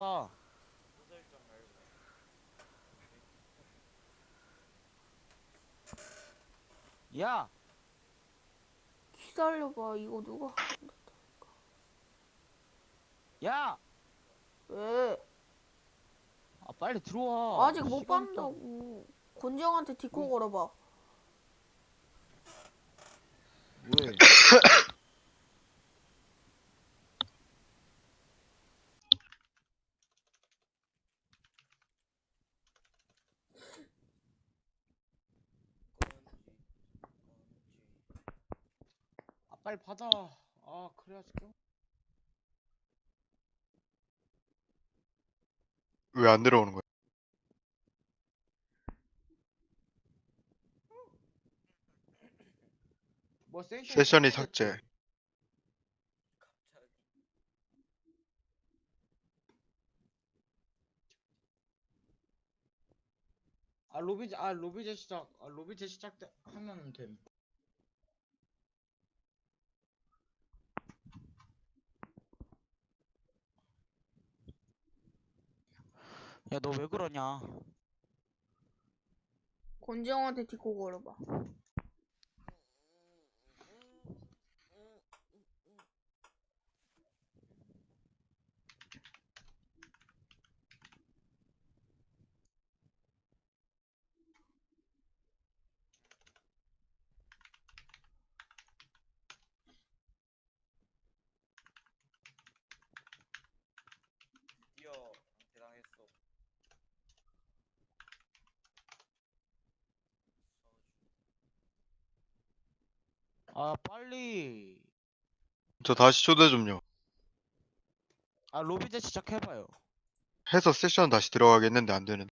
아, 야, 기다려봐 이거 누가 야, 왜? 아, 빨리 들어와. 아직 못 시간 간다고. 권지영한테 디코 걸어봐. 좀- 왜? 건지 건지 아, 빨리 받아. 아, 그래야지. 껴. 왜안 들어오는 거야? 뭐 세션 세션이 삭제. 아, 로비 아, 로비 재시작. 아, 로비 재시작 때 하면 됨. 야, 너 왜 그러냐? 권지영한테 디코 걸어봐 드디어 대당했어 아, 빨리. 저 다시 초대 좀요. 아, 로비 재시작 해봐요. 해서 세션 다시 들어가겠는데 안 되는.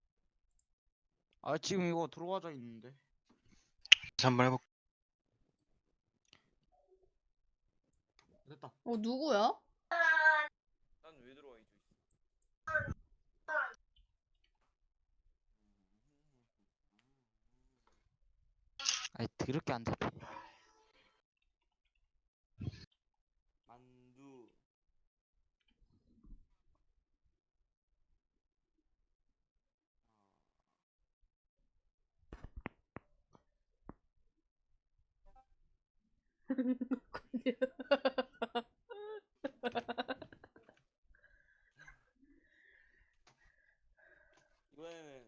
아, 지금 이거 들어가져 있는데. 다시 한번 해볼게. 됐다. 어 누구야? 난 왜 들어와 있지 아이, 드럽게 안 돼. 만두 이번에는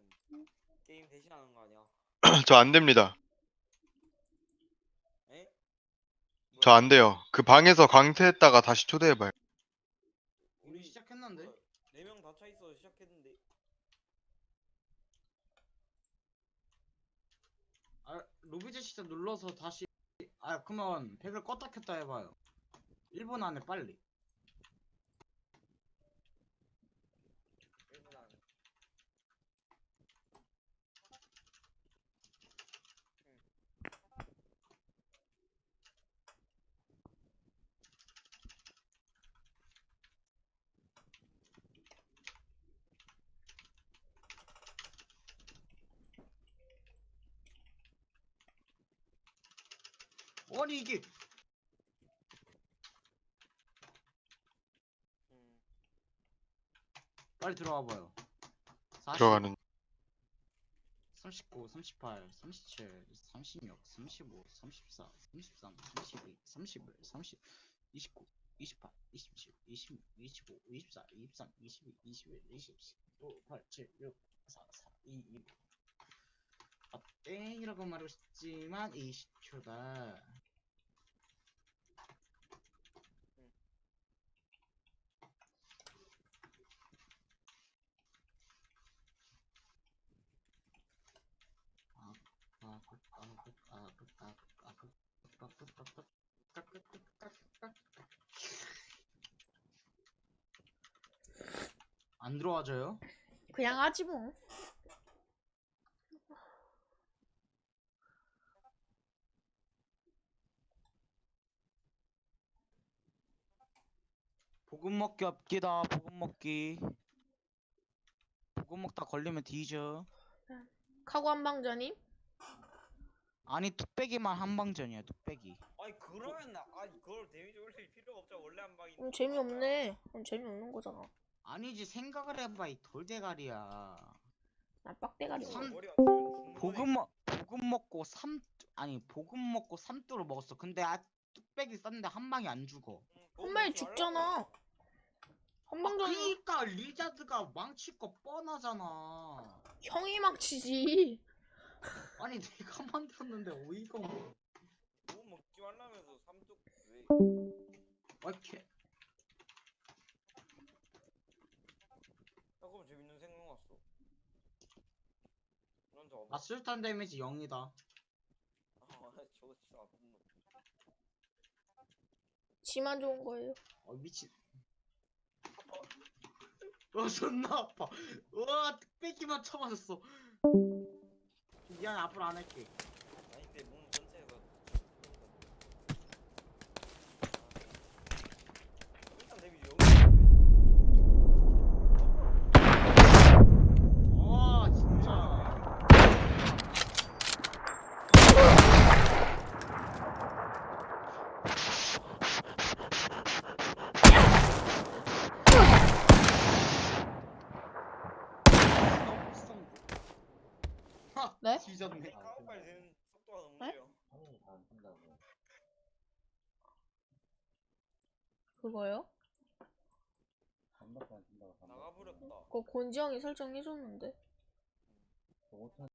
게임 대신하는 거 아니야? 저 안 됩니다. 에? 저 안 돼요. 그 방에서 강퇴했다가 다시 초대해봐요. 우리 시작했는데? 네명 다 차 있어 시작했는데 아, 로비 재시작 눌러서 다시. 아, 그러면 팩을 껐다 켰다 해봐요. 1분 안에 빨리. 1분 안에 아니, 이게. 음. 빨리 들어와 봐요. 40, 들어가는. 39, 38, 37, 36, 35, 34, 33, 32, 31, 30, 29, 28, 27, 26, 25, 24, 23, 22, 21, 20, 19, 8, 7, 6, 4, 4, 2, 1. 아, 땡이라고 말하고 싶지만 20초다. 안 들어와줘요? 그냥 하지 뭐. 보금 먹기 없기다 보금 먹기. 보금 먹다 걸리면 뒤져. 카고 한방전임? 아니 뚝배기만 한방전이야 뚝배기. 아니 그러면 나 아니 그걸 데미지 올릴 필요가 없잖아. 원래 한 방이 음, 재미없네. 재미없는 거잖아 아니지 생각을 해봐 이 돌대가리야 나 빡대가리. 어, 삼- 머리 안 치면 보금 먹 보금 먹고 삼 아니 보금 먹고 삼뚜를 먹었어 근데 아 뚝배기 쌌는데 한 방에 안 죽어 응, 그거 한 방에 먹지 말라고. 죽잖아. 한방전이 그니까 리자드가 망칠 거 뻔하잖아 형이 막 치지. 아니 내가 만들었는데 어이가 없네 그거 먹지 말라면서 삼뚝 왜 이렇게 잠깐만 재밌는 생각 났어 넌 저거 아 술탄 데미지 0이다. 아 저거 진짜 나쁜 놈 지만 좋은 거예요. 어 미친. 어 존나 아파. 와 뚝배기만 쳐맞았어. 미안해 앞으로 안 할게 아니 근데 몸 전체가 일단 데뷔 여기 와 진짜 하, 네? 뒤졌네. 까오빨 되는 속도가 너무 네? 느려 그거요? 나가버렸다 그거 곤지 형이 설정해줬는데.